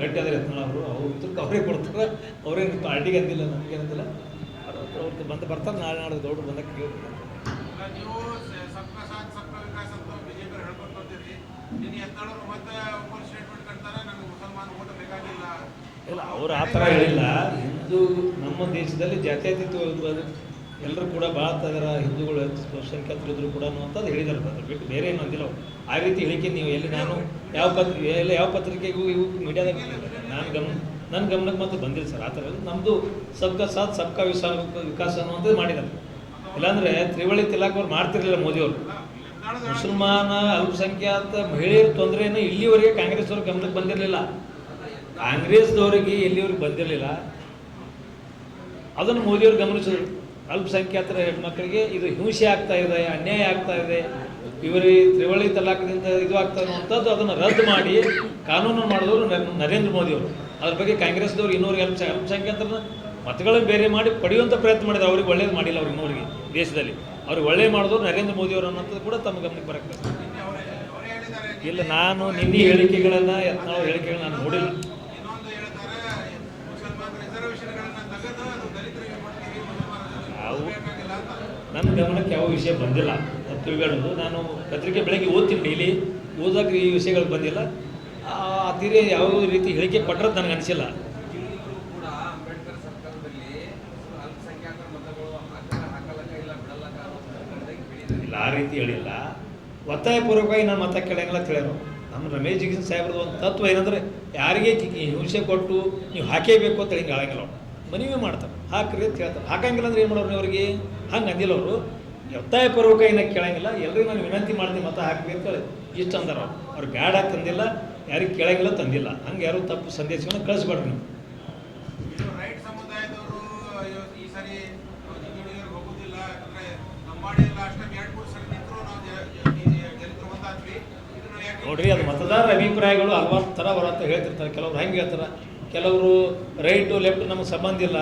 ಗಟ್ಟಿ ಅದ್ರ ಯತ್ನಾಳ್ ಅವರು ಅವ್ರ ಉತ್ತರಕ್ಕೆ ಅವರೇ ಕೊಡ್ತಾರೆ. ಅವರೇನು ಪಾರ್ಟಿಗೆ ಅಂದಿಲ್ಲ ನಮಗೆ ಅಂದಿಲ್ಲ. ಅವ್ರಿಗೆ ಬಂದು ಬರ್ತಾರೆ ನಾಳೆ ನಾಳೆ ದೊಡ್ಡ ಬಂದಕ್ಕೆ ಕೇಳ್ತಾರೆ. ಬೇಕಾಗಿಲ್ಲ. ಇಲ್ಲ ಅವ್ರು ಆ ಥರ ಹೇಳಿಲ್ಲ. ಹಿಂದೂ ನಮ್ಮ ದೇಶದಲ್ಲಿ ಜಾತ್ಯತೀತ ಎಲ್ಲರೂ ಕೂಡ ಭಾಳ ಅದರ ಹಿಂದೂಗಳು ಸಂಖ್ಯಾತರು ಇದ್ರು ಕೂಡ ಅಂತ ಹೇಳಿದಾರೆ ಅದ್ರ ಬಿಟ್ಟು ಬೇರೆ ಏನು ಅಂದಿಲ್ಲ ಆ ರೀತಿ ಹೇಳಿಕೆ ನೀವು ಎಲ್ಲಿ ನಾನು ಯಾವ ಪತ್ರಿಕೆ ಎಲ್ಲ ಯಾವ ಪತ್ರಿಕೆಗೂ ಇವು ಮೀಡಿಯಾದಾಗ ನಾನು ಗಮನ ನನ್ನ ಗಮನಕ್ಕೆ ಮಾತ್ರ ಬಂದಿಲ್ಲ ಸರ್. ಆ ಥರ. ನಮ್ಮದು ಸಬ್ಕಾ ಸಾಥ್, ಸಬ್ಕಾ ವಿಸ ವಿಕಾಸ ಅನ್ನುವಂಥದ್ದು ಮಾಡಿದ್ದಾರೆ. ಇಲ್ಲಾಂದರೆ ತ್ರಿವಳಿ ತಿಲಾಕ್ ಅವ್ರು ಮಾಡ್ತಿರ್ಲಿಲ್ಲ ಮೋದಿಯವರು ಮುಸಲ್ಮಾನ ಅಲ್ಪಸಂಖ್ಯಾತ ಮಹಿಳೆಯರ ತೊಂದರೆಯನ್ನು ಇಲ್ಲಿವರೆಗೆ ಕಾಂಗ್ರೆಸ್ ಗಮನಕ್ಕೆ ಬಂದಿರಲಿಲ್ಲ. ಕಾಂಗ್ರೆಸ್ದವರಿಗೆ ಎಲ್ಲಿವರೆಗೆ ಬಂದಿರಲಿಲ್ಲ. ಅದನ್ನು ಮೋದಿಯವರು ಗಮನಿಸಿದ್ರು. ಅಲ್ಪಸಂಖ್ಯಾತರ ಹೆಣ್ಮಕ್ಳಿಗೆ ಇದು ಹಿಂಸೆ ಆಗ್ತಾ ಇದೆ ಅನ್ಯಾಯ ಆಗ್ತಾ ಇದೆ. ಇವರಿಗೆ ತ್ರಿವಳಿ ತಲಾಖದಿಂದ ಇದು ಆಗ್ತಾ ಇರುವಂಥದ್ದು ಅದನ್ನು ರದ್ದು ಮಾಡಿ ಕಾನೂನು ಮಾಡಿದವರು ನರೇಂದ್ರ ನರೇಂದ್ರ ಮೋದಿಯವರು. ಅದ್ರ ಬಗ್ಗೆ ಕಾಂಗ್ರೆಸ್ದವ್ರು ಇನ್ನೂರಿಗೆ ಅಲ್ಪ ಅಲ್ಪಸಂಖ್ಯಾತರನ್ನ ಮತಗಳನ್ನು ಬೇರೆ ಮಾಡಿ ಪಡೆಯುವಂಥ ಪ್ರಯತ್ನ ಮಾಡಿದ್ರು ಅವ್ರಿಗೆ ಒಳ್ಳೇದು ಮಾಡಿಲ್ಲ ಅವ್ರಿಗೆ ಇನ್ನೂರಿಗೆ ದೇಶದಲ್ಲಿ. ಅವ್ರಿಗೆ ಒಳ್ಳೆ ಮಾಡಿದವರು ನರೇಂದ್ರ ಮೋದಿಯವರು ಅನ್ನೋಂಥದ್ದು ಕೂಡ ತಮ್ಮ ಗಮನಕ್ಕೆ ಬರಕ್ಕೆ ಅವರೇ ಅವರೇ ಇಲ್ಲ ನಾನು ನಿನ್ನೆ ಹೇಳಿಕೆಗಳನ್ನು ಯತ್ನಾಳ್ ಹೇಳಿಕೆಗಳನ್ನ ನಾನು ನೋಡಿಲ್ಲ ಇನ್ನೊಂದು ಹೇಳ್ತಾರೆ ಮುಸಲ್ಮಾನ ರಿಸರ್ವೇಷನ್ಗಳನ್ನ ತೆಗೆದು ಅದು ದಲಿತರಿಗೆ ಕೊಡ್ತೀವಿ ಮುಸಲ್ಮಾನ ಅವು ಬೇಕಾಗಿಲ್ಲ ಅಂತ ನನ್ನ ಗಮನಕ್ಕೆ ಯಾವ ವಿಷಯ ಬಂದಿಲ್ಲ. ತಿಳ್ಕೊಳ್ಳೋದು. ನಾನು ಪತ್ರಿಕೆ ಬೆಳಗ್ಗೆ ಓದ್ತೀನಿ ಡೈಲಿ ಓದೋಕೆ ಈ ವಿಷಯಗಳು ಬಂದಿಲ್ಲ. ಆ ಯಾವ ರೀತಿ ಹೇಳಿಕೆ ಪಟ್ಟರೆ ನನಗೆ ಅನಿಸಿಲ್ಲ. ಇಲ್ಲ, ಆ ರೀತಿ ಹೇಳಿಲ್ಲ. ಒತ್ತಾಯಪೂರ್ವಕವಾಗಿ ನಾನು ಮತ ಕೇಳಂಗಿಲ್ಲ ತಿಳಿಯೋರು ನಮ್ಮ ರಮೇಶ್ ಜಿಗಿನ್ ಸಾಹೇಬ್ರದ್ದು ಒಂದು ತತ್ವ ಏನಂದರೆ, ಯಾರಿಗೆ ಹಿಂಸೆ ಕೊಟ್ಟು ನೀವು ಹಾಕೇಬೇಕು ಅಂತ ಹಿಂಗೆ ಅವ್ರು. ಮನವಿ ಮಾಡ್ತಾರೆ. ಹಾಕ್ರಿ ಅಂತ ಹೇಳ್ತಾರೆ. ಹಾಕಂಗಿಲ್ಲ ಅಂದ್ರೆ ಏನು ಮಾಡೋರು ಅವ್ರಿಗೆ ಹಂಗೆ ಅಂದಿಲ್ಲ ಅವರು. ಒತ್ತಾಯಪೂರ್ವಕ ಏನ ಕೇಳಂಗಿಲ್ಲ. ಎಲ್ರಿಗೂ ನಾನು ವಿನಂತಿ ಮಾಡ್ತೀನಿ ಮತ್ತೆ ಹಾಕ್ರಿ ಅಂತ ಹೇಳಿ. ಇಷ್ಟು ಅಂದಾರ ಅವ್ರು. ಅವ್ರು ಬ್ಯಾಡ ತಂದಿಲ್ಲ ಯಾರಿಗೆ ಕೇಳಂಗಿಲ್ಲ ತಂದಿಲ್ಲ ಹಂಗೆ ಯಾರು ತಪ್ಪು ಸಂದೇಶವನ್ನು ಕಳಿಸ್ಬೇಡ್ರಿ ನೀವು. ನೋಡ್ರಿ ಅದು ಮತದಾರರ ಅಭಿಪ್ರಾಯಗಳು ಹಲವಾರು ಥರ ಅಂತ ಹೇಳ್ತಿರ್ತಾರೆ. ಕೆಲವ್ರು ಹೆಂಗೆ ಹೇಳ್ತಾರೆ? ಕೆಲವರು ರೈಟು ಲೆಫ್ಟ್ ನಮಗೆ ಸಂಬಂಧ ಇಲ್ಲ.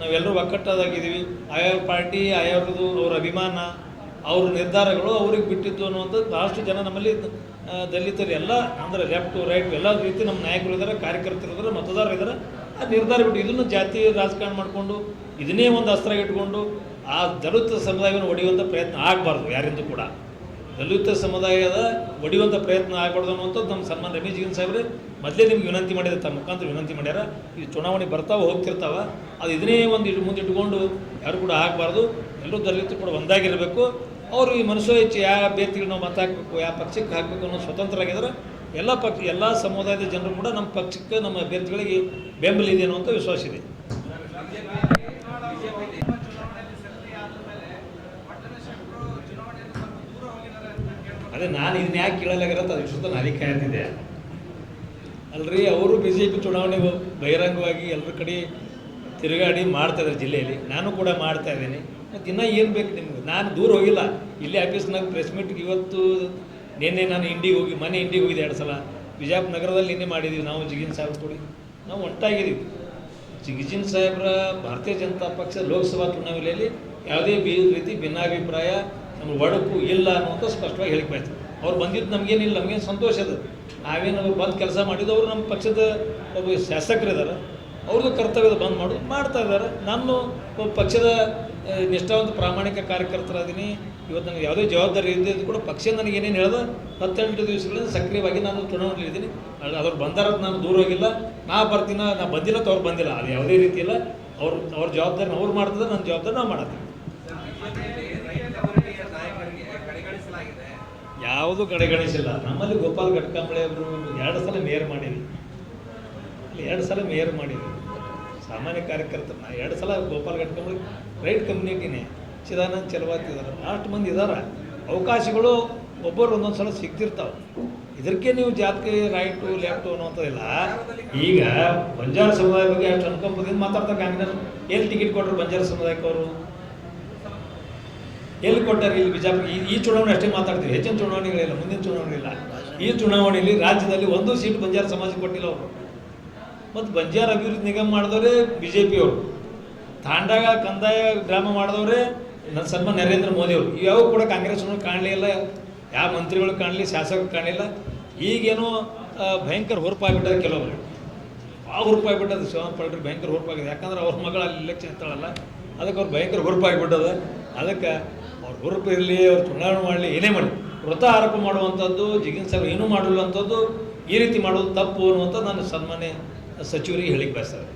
ನಾವೆಲ್ಲರೂ ಒಕ್ಕಟ್ಟದಾಗಿದ್ದೀವಿ. ಆಯಾ ಪಾರ್ಟಿ, ಆಯಾವ್ರದ್ದು ಅವ್ರ ಅಭಿಮಾನ, ಅವ್ರ ನಿರ್ಧಾರಗಳು ಅವ್ರಿಗೆ ಬಿಟ್ಟಿದ್ದು ಅನ್ನುವಂಥದ್ದು ಭಾಳಷ್ಟು ಜನ ನಮ್ಮಲ್ಲಿ ದಲಿತರು ಎಲ್ಲ, ಅಂದರೆ ಲೆಫ್ಟ್ ರೈಟ್ ಎಲ್ಲ ರೀತಿ ನಮ್ಮ ನಾಯಕರು ಇದ್ದಾರೆ, ಕಾರ್ಯಕರ್ತರು ಇದ್ದಾರೆ, ಮತದಾರರು ಇದ್ದಾರೆ. ಆ ನಿರ್ಧಾರ ಬಿಟ್ಟು ಇದನ್ನು ಜಾತಿ ರಾಜಕಾರಣ ಮಾಡಿಕೊಂಡು, ಇದನ್ನೇ ಒಂದು ಅಸ್ತ್ರ ಇಟ್ಕೊಂಡು, ಆ ದಲಿತ ಸಮುದಾಯವನ್ನು ಒಡೆಯುವಂಥ ಪ್ರಯತ್ನ ಆಗಬಾರ್ದು ಯಾರಿಂದೂ ಕೂಡ. ದಲಿತ ಸಮುದಾಯದ ಒಡೆಯುವಂಥ ಪ್ರಯತ್ನ ಆಗಬಾರ್ದು ಅನ್ನುವಂಥದ್ದು ನಮ್ಮ ಸನ್ಮಾನ್ ರಮೇಶ್ ಜಿಗನ್ ಸಾಹೇಬ್ರೆ. ಮೊದಲೇ ನಿಮ್ಗೆ ವಿನಂತಿ ಮಾಡಿದ ತಮ್ಮ ಮುಖಾಂತರ ವಿನಂತಿ ಮಾಡ್ಯಾರ. ಈ ಚುನಾವಣೆ ಬರ್ತಾವೆ, ಹೋಗ್ತಿರ್ತಾವ. ಅದು ಇದನ್ನೇ ಒಂದು ಇಟ್ಟು ಮುಂದೆ ಇಟ್ಕೊಂಡು ಯಾರು ಕೂಡ ಆಗಬಾರ್ದು. ಎಲ್ಲರೂ ದಲಿತರು ಕೂಡ ಒಂದಾಗಿರಬೇಕು. ಅವರು ಈ ಮನಸ್ಸು ಹೆಚ್ಚು ಯಾವ ಅಭ್ಯರ್ಥಿಗಳು ನಾವು ಮತ ಹಾಕಬೇಕು, ಯಾವ ಪಕ್ಷಕ್ಕೆ ಹಾಕಬೇಕು ಅನ್ನೋ ಸ್ವತಂತ್ರ ಆಗಿದ್ರೆ ಎಲ್ಲ ಪಕ್ಷ, ಎಲ್ಲ ಸಮುದಾಯದ ಜನರು ಕೂಡ ನಮ್ಮ ಪಕ್ಷಕ್ಕೆ, ನಮ್ಮ ಅಭ್ಯರ್ಥಿಗಳಿಗೆ ಬೆಂಬಲ ಇದೆ ಅನ್ನುವಂಥ ವಿಶ್ವಾಸ ಇದೆ. ಅದೇ ನಾನು ಇದನ್ನ ಯಾಕೆ ಕೇಳಲಾಗಿರತ್ತ ಅದು ಇಷ್ಟೊತ್ತು ನಾನೇ ಕಾಯ್ತಿದ್ದೆ. ಅಲ್ರಿ, ಅವರು ಬಿ ಜೆ ಪಿ ಚುನಾವಣೆ ಬಹಿರಂಗವಾಗಿ ಎಲ್ಲರ ಕಡೆ ತಿರುಗಾಡಿ ಮಾಡ್ತಾ ಇದ್ದಾರೆ ಜಿಲ್ಲೆಯಲ್ಲಿ. ನಾನು ಕೂಡ ಮಾಡ್ತಾ ಇದ್ದೀನಿ. ಮತ್ತು ಇನ್ನೂ ಏನು ಬೇಕು ನಿಮ್ಗೆ? ನಾನು ದೂರ ಹೋಗಿಲ್ಲ. ಇಲ್ಲಿ ಆಫೀಸ್ನಾಗ ಪ್ರೆಸ್ ಮೀಟ್ಗೆ ಇವತ್ತು ನಿನ್ನೆ ನಾನು ಇಂಡಿಗೆ ಹೋಗಿ ಮನೆ ಇಂಡಿಗೆ ಹೋಗಿದ್ದೆ ಎರಡು ಸಲ. ಬಿಜಾಪುರ ನಗರದಲ್ಲಿ ನಿನ್ನೆ ಮಾಡಿದ್ದೀವಿ ನಾವು, ಜಿಗಿನ್ ಸಾಹೇಬ್ ಕೂಡಿ. ನಾವು ಒಂಟಾಗಿದ್ದೀವಿ ಜಿಗಿಜಿನ್ ಸಾಹೇಬ್ರ ಭಾರತೀಯ ಜನತಾ ಪಕ್ಷ ಲೋಕಸಭಾ ಚುನಾವಣೆಯಲ್ಲಿ ಯಾವುದೇ ರೀತಿ ಭಿನ್ನಾಭಿಪ್ರಾಯ ನಮ್ಮ ಒಡಕು ಇಲ್ಲ ಅನ್ನುವಂಥ ಸ್ಪಷ್ಟವಾಗಿ ಹೇಳಿಕೆ ಬಯಸ್ತಾರೆ. ಅವ್ರು ಬಂದಿದ್ದು ನಮಗೇನಿಲ್ಲ, ನಮಗೇನು ಸಂತೋಷ ಅದು. ನಾವೇನು ಅವ್ರು ಬಂದು ಕೆಲಸ ಮಾಡಿದ್ದು ಅವರು ನಮ್ಮ ಪಕ್ಷದ ಒಬ್ಬ ಶಾಸಕರಿದ್ದಾರೆ ಅವ್ರದ್ದು ಕರ್ತವ್ಯದ ಬಂದ್ ಮಾಡು, ಮಾಡ್ತಾ ಇದ್ದಾರೆ ನಾನು ಒಬ್ಬ ಪಕ್ಷದ ನಿಷ್ಠಾವಂತ ಪ್ರಾಮಾಣಿಕ ಕಾರ್ಯಕರ್ತರಾದೀನಿ. ಇವತ್ತು ನನಗೆ ಯಾವುದೇ ಜವಾಬ್ದಾರಿ ಇದ್ದಿದ್ದು ಕೂಡ ಪಕ್ಷ ನನಗೆ ಏನೇನು ಹೇಳ್ದೆ, ಹತ್ತೆಂಟು ದಿವಸಗಳಿಂದ ಸಕ್ರಿಯವಾಗಿ ನಾನು ಚುನಾವಣೆಯಲ್ಲಿದ್ದೀನಿ ಇದ್ದೀನಿ. ಅವ್ರು ಬಂದಾರ ನಾನು ದೂರ ಹೋಗಿಲ್ಲ. ನಾ ಬರ್ತೀನ, ನಾ ಬಂದಿಲ್ಲ ಅಂತ ಅವ್ರು ಬಂದಿಲ್ಲ. ಅದು ಯಾವುದೇ ರೀತಿ ಇಲ್ಲ ಅವ್ರು, ಅವ್ರ ಜವಾಬ್ದಾರಿ ಅವ್ರು ಮಾಡ್ತದೆ ನನ್ನ ಜವಾಬ್ದಾರಿ ನಾವು ಮಾಡ್ತೀವಿ ಯಾವುದು ಕಡೆಗಣಿಸಿಲ್ಲ. ನಮ್ಮಲ್ಲಿ ಗೋಪಾಲ್ ಘಟ್ಕಾಂಬಳೆ ಅವರು ಎರಡು ಸಲ ಮೇಯರ್ ಮಾಡಿದ್ವಿ ಅಲ್ಲಿ ಎರಡು ಸಲ ಮೇಯರ್ ಮಾಡಿದ್ವಿ ಸಾಮಾನ್ಯ ಕಾರ್ಯಕರ್ತರನ್ನ ಎರಡು ಸಲ ಗೋಪಾಲ್ ಗಟ್ಕಾಂಬಳೆ ರೈಟ್ ಕಮ್ಯುನಿಟಿನೇ. ಚಿದಾನಂದ್ ಚಲವಾತ್ ಇದ್ದಾರೆ ಅಷ್ಟು ಮಂದಿ ಇದ್ದಾರೆ ಅವಕಾಶಗಳು ಒಬ್ಬರು ಒಂದೊಂದು ಸಲ ಸಿಗ್ತಿರ್ತಾವೆ. ಇದಕ್ಕೆ ನೀವು ಜಾತಿ ರೈಟು, ಲೆಫ್ಟು ಅನ್ನೋಂಥದ್ದಿಲ್ಲ ಈಗ ಬಂಜಾರ ಸಮುದಾಯ ಬಗ್ಗೆ ಅಷ್ಟು ಅನ್ಕೊಂಬದಿಂದ ಮಾತಾಡ್ತಾರೆ ಕಾಂಗ್ರೆಸ್. ಎಲ್ಲಿ ಟಿಕೆಟ್ ಕೊಟ್ಟರು ಬಂಜಾರ ಸಮುದಾಯಕ್ಕೆ ಅವರು? ಎಲ್ಲಿ ಕೊಟ್ಟಾರೆ ಇಲ್ಲಿ ಬಿಜಾಪುರ? ಈ ಚುನಾವಣೆ ಅಷ್ಟೇ ಮಾತಾಡ್ತೀವಿ. ಹೆಚ್ಚಿನ ಚುನಾವಣೆಗಳಿಲ್ಲ ಮುಂದಿನ ಚುನಾವಣೆ ಇಲ್ಲ ಈ ಚುನಾವಣೆಯಲ್ಲಿ ರಾಜ್ಯದಲ್ಲಿ ಒಂದು ಸೀಟ್ ಬಂಜಾರ ಸಮಾಜ ಕೊಟ್ಟಿಲ್ಲ ಅವರು. ಮತ್ತು ಬಂಜಾರ ಅಭಿವೃದ್ಧಿ ನಿಗಮ ಮಾಡಿದವರೇ ಬಿ ಜೆ ಪಿಯವರು ತಾಂಡಾಗ ಕಂದಾಯ ಗ್ರಾಮ ಮಾಡಿದವರೇ ನನ್ನ ಸನ್ಮಾನ್ ನರೇಂದ್ರ ಮೋದಿ ಅವರು. ಇವ್ಯಾವ ಕೂಡ ಕಾಂಗ್ರೆಸ್ ಕಾಣಲಿಲ್ಲ ಯಾವ ಮಂತ್ರಿಗಳು ಕಾಣಲಿ ಶಾಸಕರು ಕಾಣಲಿಲ್ಲ ಈಗೇನೋ ಆ, ಭಯಂಕರ ಹೊರಪಾಗಿಬಿಟ್ಟಾರೆ ಕೆಲವರು. ಭಾಳ ಹುರುಪಾಗಿಬಿಟ್ಟದ ಶಿವನ್ ಪಲ್ಟ್ರಿ ಭಯಂಕರ ಹೊರಪಾಗಿದೆ. ಯಾಕಂದ್ರೆ ಅವ್ರ ಮಗಳು ಅಲ್ಲಿ ಇಲೆಕ್ಷನ್ ಇರ್ತಾಳಲ್ಲ ಅದಕ್ಕೆ ಅವ್ರು ಭಯಂಕರ ಹೊರಪಾಗಿಬಿಟ್ಟದ. ಅದಕ್ಕೆ ಅವ್ರ ಹುರುಪು ಇರಲಿ, ಅವ್ರು ಚುನಾವಣೆ ಮಾಡಲಿ, ಏನೇ ಮಾಡಲಿ. ವೃತ ಆರೋಪ ಮಾಡುವಂಥದ್ದು ಜಿಗಿನ್ ಸಾಹೇಬ್ ಏನೂ ಮಾಡಲ್ಲ ಅಂಥದ್ದು ಈ ರೀತಿ ಮಾಡೋದು ತಪ್ಪು ಅನ್ನುವಂಥದ್ದು ನಾನು ಸನ್ಮಾನ್ಯ ಸಚಿವರಿಗೆ ಹೇಳಿಕ್ಕೆ ಬಯಸ್ತೇನೆ